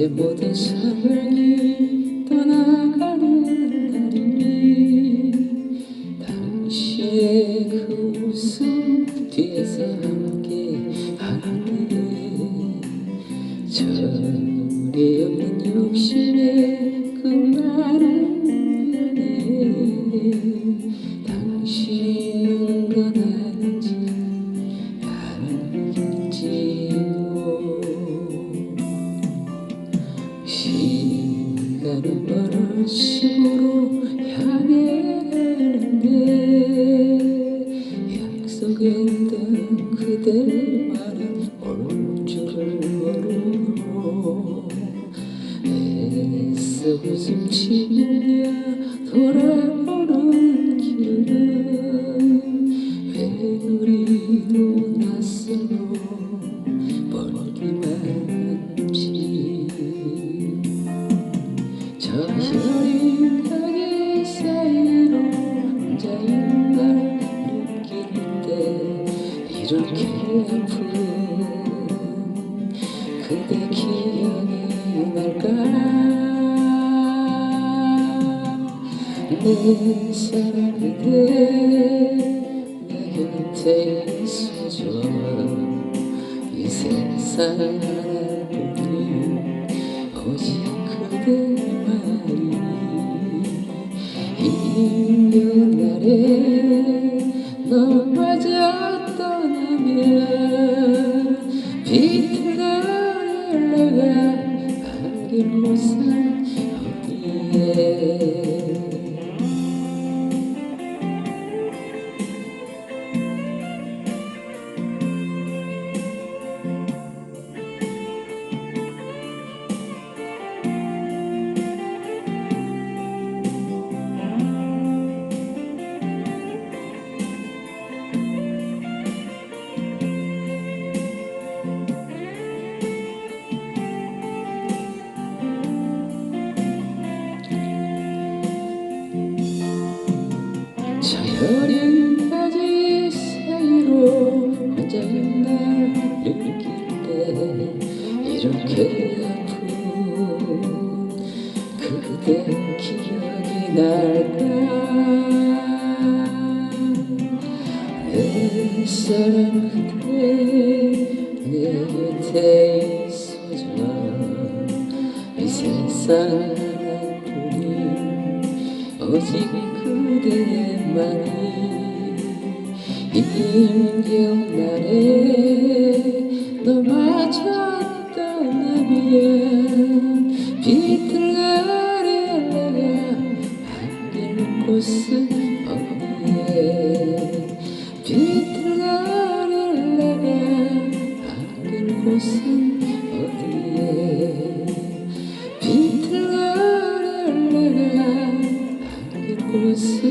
내 모든 사랑이 떠나가는 날이니 당신의 그 웃음 뒤에서 함께 하는데 절이 없는 욕심에 그 많은 연애 시간은 어느 식으로 향해 가는데 약속했던 그대 말은 올 줄을 모르고 웃음 치며 돌아오는 길은 가게 사이로 혼자인 날 느낄 때 이렇게 아픈 그대 기억이 날까 내 사랑 그대 내 곁에 있어줘. 이 세상 힘든 날에 너마저 떠 저 여린 가지 사이로 혼자인 날 느낄 때 이렇게 아픈 그대 기억이 날까? 내 사랑 그대 내 곁에 있어줘 이 세상 하나뿐인 오직 그대만이 임경날에 널 마주 안다면 빛을 아래 내가 안길 곳은 없네. 빛을 아래 내가 안길 곳은 없네. 빛을 내가 안길 곳은